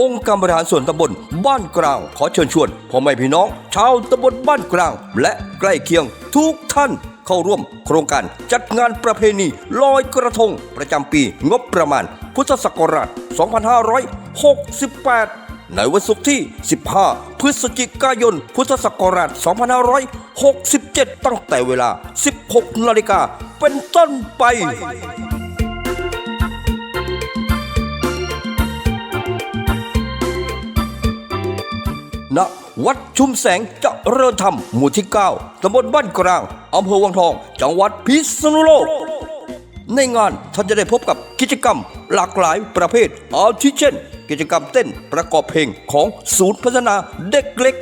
องค์การบริหารส่วนตำบลบ้านกลาง ขอเชิญชวนพ่อแม่พี่น้อง ชาวตำบลบ้านกลาง และใกล้เคียงทุกท่านเข้าร่วมโครงการจัดงานประเพณีลอยกระทง ประจำปีงบประมาณ พุทธศักราช 2568 ในวันศุกร์ที่ 15 พฤศจิกายน พุทธศักราช 2567 ตั้งแต่เวลา 16 นาฬิกาเป็นต้นไป ณวัดชุมแสงเจริญธรรมหมู่ที่ 9ตำบลบ้านกลางอำเภอวังทอง จังหวัดพิษณุโลก ในงานท่านจะได้พบกับกิจกรรมหลากหลายประเภท อาทิเช่น กิจกรรมเต้นประกอบเพลงของศูนย์พัฒนาเด็กเล็ก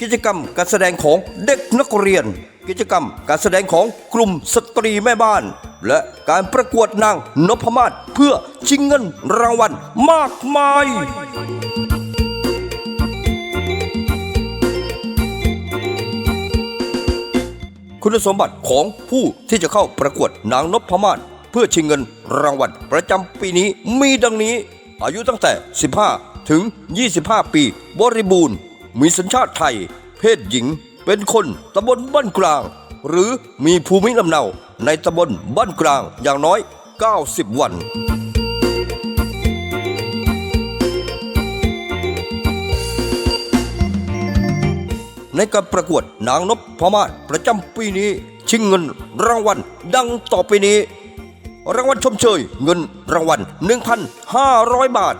กิจกรรมการแสดงของเด็กนักเรียน กิจกรรมการแสดงของกลุ่มสตรีแม่บ้าน และการประกวดนางนพมาศเพื่อชิงเงินรางวัลมากมาย คุณสมบัติของผู้ที่จะเข้าประกวดนางนพมาศเพื่อชิงเงินรางวัลประจำปีนี้มีดังนี้ อายุตั้งแต่ 15 ถึง 25 ปี บริบูรณ์ มีสัญชาติไทย เพศหญิง เป็นคนตำบลบ้านกลาง หรือมีภูมิลำเนาในตำบลบ้านกลางอย่างน้อย 90 วัน ในการประกวดนางนพมาศประจำปีนี้ ชิงเงินรางวัลดังต่อไปนี้ รางวัลชมเชยเงินรางวัล 1,500 บาท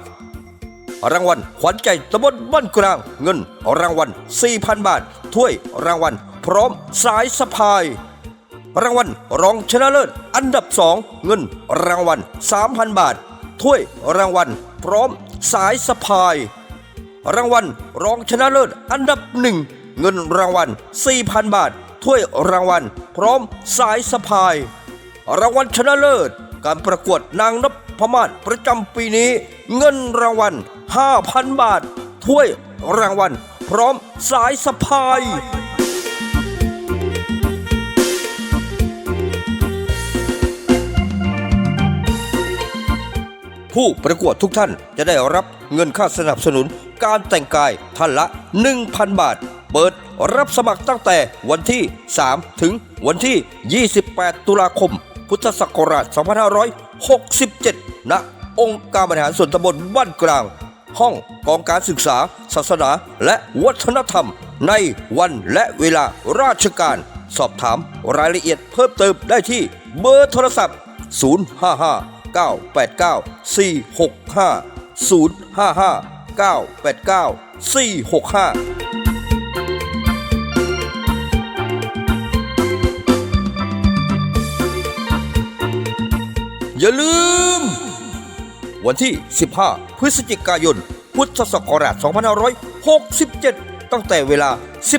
รางวัลขวัญใจตำบลบ้านกลางเงินรางวัล 4,000 บาท ถ้วยรางวัล พร้อมสายสะพาย รางวัลรองชนะเลิศอันดับสองเงินรางวัล 3,000 บาท ถ้วยรางวัล พร้อมสายสะพาย รางวัลรองชนะเลิศอันดับหนึ่ง เงินรางวัล 4,000 บาท ถ้วยรางวัล พร้อมสายสะพาย รางวัลชนะเลิศ การประกวดนางนพมาศประจำปีนี้ เงินรางวัล 5,000 บาท ถ้วยรางวัล พร้อมสายสะพายผู้ประกวดทุกท่านจะได้รับเงินค่าสนับสนุนการแต่งกายท่านละ 1,000 บาท เปิดรับสมัครตั้งแต่วันที่ 3 ถึงวันที่ 28 ตุลาคม พุทธศักราช 2567 ณ องค์การบริหารส่วนตำบลบ้านกลาง ห้องกองการศึกษา ศาสนาและวัฒนธรรม ในวันและเวลาราชการ สอบถามรายละเอียดเพิ่มเติมได้ที่เบอร์โทรศัพท์ 055 989 465 055 989 465 อย่าลืม วันที่ 15 พฤศจิกายน พุทธศักราช 2567 ตั้งแต่เวลา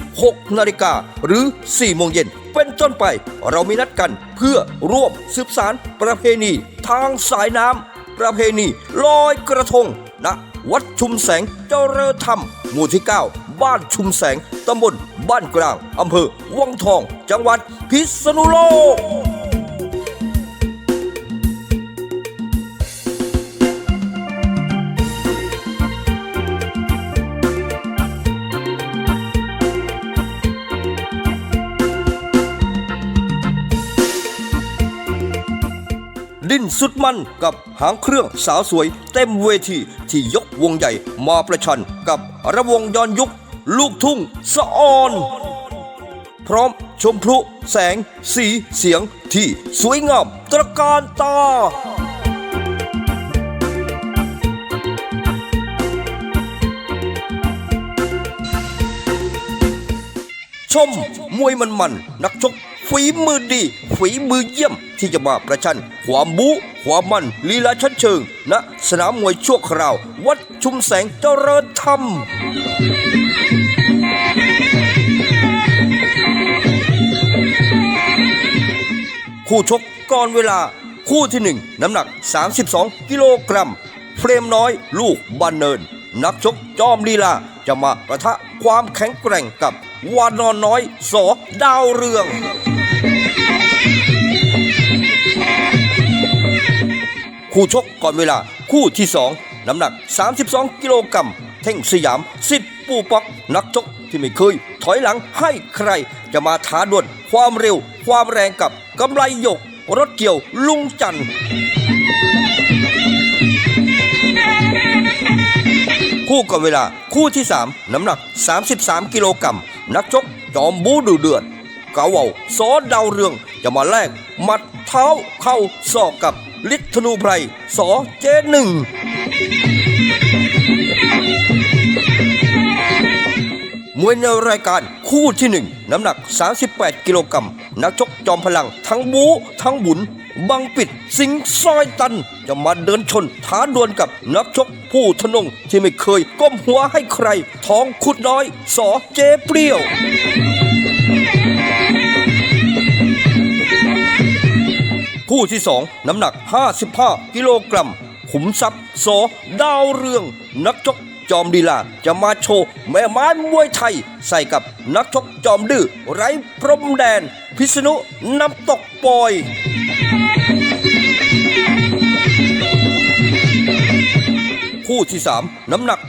16 นาฬิกาหรือ 4 โมงเย็นเป็นต้นไป เรามีนัดกันเพื่อร่วมสืบสารประเพณีทางสายน้ำประเพณีลอยกระทงณวัดชุมแสงเจริญธรรม หมู่ที่ 9 บ้านชุมแสง ตำบลบ้านกลาง อำเภอวังทอง จังหวัดพิษณุโลก สุดมันกับหางเครื่องสาวสวยเต็มเวทีที่ยกวงใหญ่มาประชันกับระวงย้อนยุค ลูกทุ่งสะออน พร้อมชมพลุแสงสีเสียงที่สวยงามตระการตา ม มวยมันๆนักชกฝีมือดี ฝีมือเยี่ยมที่จะมาประชัน ความบู๊ความมันลีลาชั้นเชิงณสนามมวยชั่วคราว วัดชุมแสงเจริญธรรมคู่ชกก่อนเวลาคู่ที่หนึ่งน้ำหนัก 32 กิโลกรัม เฟรมน้อยลูกบันเนิน นักชกจอมลีลาจะมาประทะความแข็งแกร่งกับ วานอนน้อยสอดาวเรือง คู่ชกก่อนเวลาคู่ที่2น้ำหนัก 32 กิโลกรัมเทท่งสยามสิทธิ์ปูปักนักชกที่ไม่เคย ถอยหลังให้ใคร จะมาท้าดวลความเร็ว ความแรงกับกำไรหยก รถเกี่ยวลุงจันทร์คู่กับเวลาคู่ที่ 3 น้ำหนัก 33 กิโลกรัม นักชกจอมบูดูเดือดเกาเอาซอดาวเรืองจะมาแลกหมัดเท้าเข้าศอกกับฤทธนูไพรสอเจหนึ่งมวยในรายการคู่ที่หนึ่งน้ำหนัก 38 กิโลกรัมนักชกจอมพลังทั้งบูทั้งบุญ บังปิดสิงซอยตัน จะมาเดินชนท้าดวลกับนักชกผู้ทะนงที่ไม่เคยก้มหัวให้ใคร ท้องคุดน้อย สอเจเปรี้ยวคู่ที่สองน้ำหนัก 55 กิโลกรัม ขุมทรัพย์สอดาวเรือง นักชกจอมดีลาจะมาโชว์แม่ไม้มวยไทย ใส่กับนักชกจอมดื้อไร้พรมแดน พิษณุน้ำตกปอย คู่ที่ 3 น้ำหนัก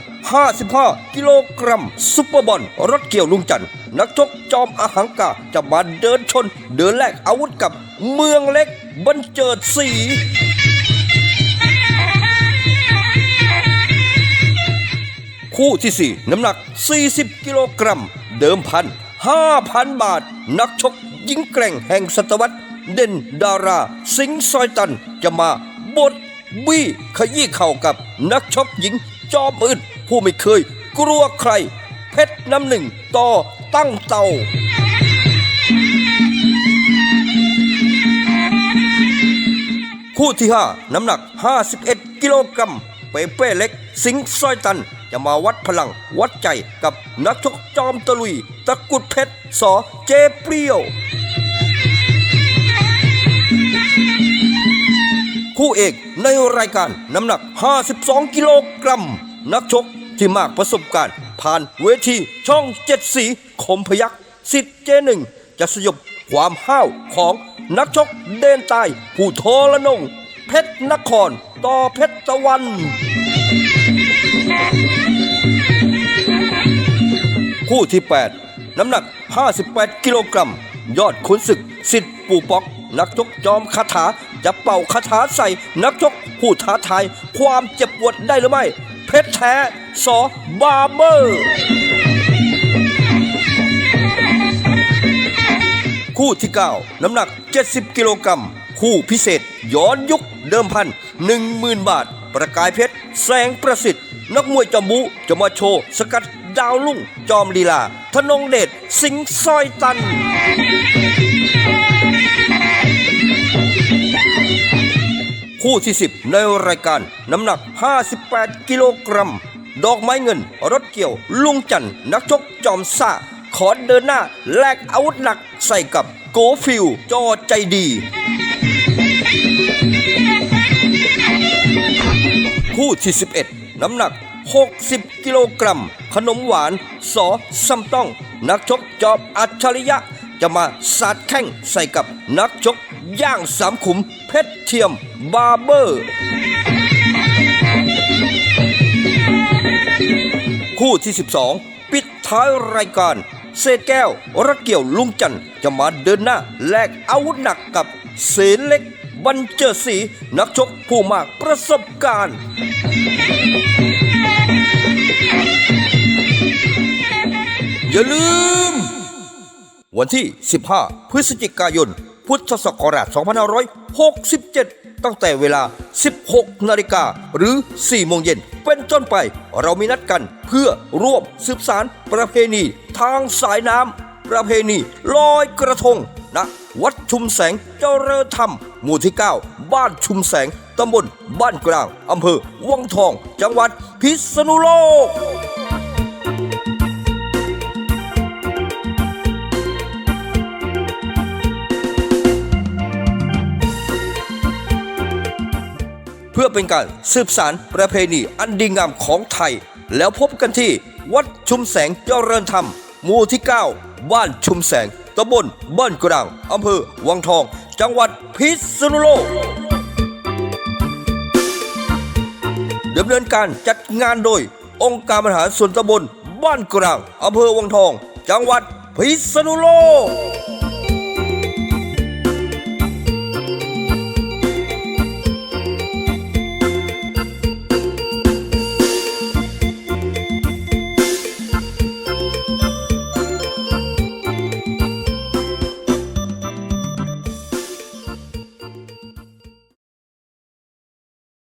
55 กิโลกรัม ซุปเปอร์บอลรถเกี่ยวลุงจันนักชกจอมอาหังกาจะมาเดินชน เดินแลกอาวุธกับเมืองเล็กบรรเจิดสีคู่ที่ 4 น้ำหนัก 40 กิโลกรัม เดิมพัน 5,000 บาท นักชกยิงแกร่งแห่งศตวรรษ เด่นดารา สิงซอยตันจะมาบด บี้ขยี้เข่ากับนักชกหญิง จอมอึดผู้ไม่เคย กลัวใคร เพชรน้ำหนึ่งต่อตั้งเตาคู่ที่ 5 น้ำหนัก 51 กิโลกรัมเปเป้เล็ก สิงห์ซอยตัน จะมาวัดพลังวัดใจกับนักชกจอมตะลุย ตะกุดเพชรสอเจเปรี้ยว คู่เอกในรายการน้ำหนัก 52 กิโลกรัม นักชกที่มากประสบการณ์ ผ่านเวทีช่องเจ็ดสีคมพยักสิทธิ์เจหนึ่งจะสยบความห้าวของนักชกเดนตายผู้โทลนง เพชรนคร ต่อเพชรตะวัน คู่ที่ 8 น้ำหนัก 58 กิโลกรัม ยอดขุนศึกสิทธิ์ปูปอก นักชกจอมคาถาจะเป่าคาถาใส่นักชกผู้ท้าทายความเจ็บปวดได้หรือไม่ เพชรแท้สอบาเบอร์คู่ที่ 9 น้ำหนัก 70 กิโลกรัมคู่พิเศษ ย้อนยุคเดิมพัน10,000 บาท ประกายเพชร แสงประสิทธิ์ นักมวยจอมบุจะมาโชว์สกัดดาวลุ่ง จอมลีลา ธนงเดช สิงห์ซอยตัน คู่ที่ 10 ในรายการน้ำหนัก 58 กิโลกรัม ดอกไม้เงิน รถเกี่ยว ลุงจันนักชกจอมซ่า ขอเดินหน้า แลกอาวุธหนักใส่กับโกฟิลจอใจดี คู่ที่ 11 น้ำหนัก 60 กิโลกรัม ขนมหวานสอซัมต้อง นักชกจอมอัจฉริยะ จะมาสาดแข้งใส่กับนักชก ย่างสามขุมเพชรเทียมบาร์เบอร์ คู่ที่ 12 ปิดท้ายรายการ เศษแก้วรถเกี่ยวลุงจันจะมาเดินหน้าแลกอาวุธหนักกับเสเล็กบันเจิดสีนักชกผู้มากประสบการณ์ อย่าลืม วันที่ 15 พฤศจิกายน พุทธศักราช 2567 ตั้งแต่เวลา 16 นาฬิกาหรือ 4 โมงเย็นเป็นต้นไป เรามีนัดกันเพื่อร่วมสืบสารประเพณีทางสายน้ำประเพณีลอยกระทงณวัดชุมแสงเจริญธรรม หมู่ที่ 9 บ้านชุมแสงตำบลบ้านกลางอำเภอวังทอง จังหวัดพิษณุโลก พื่อเป็นการสืบสารประเพณีอันดีงามของไทย แล้วพบกันที่วัดชุมแสงเจริญธรรมหมู่ที่ 9 บ้านชุมแสงตำบลบ้านกลางอำเภอวังทอง จังหวัดพิษณุโลกดำเนินการจัดงานโดย องค์การบริหารส่วนตำบลบ้านกลางอำเภอวังทอง จังหวัดพิษณุโลก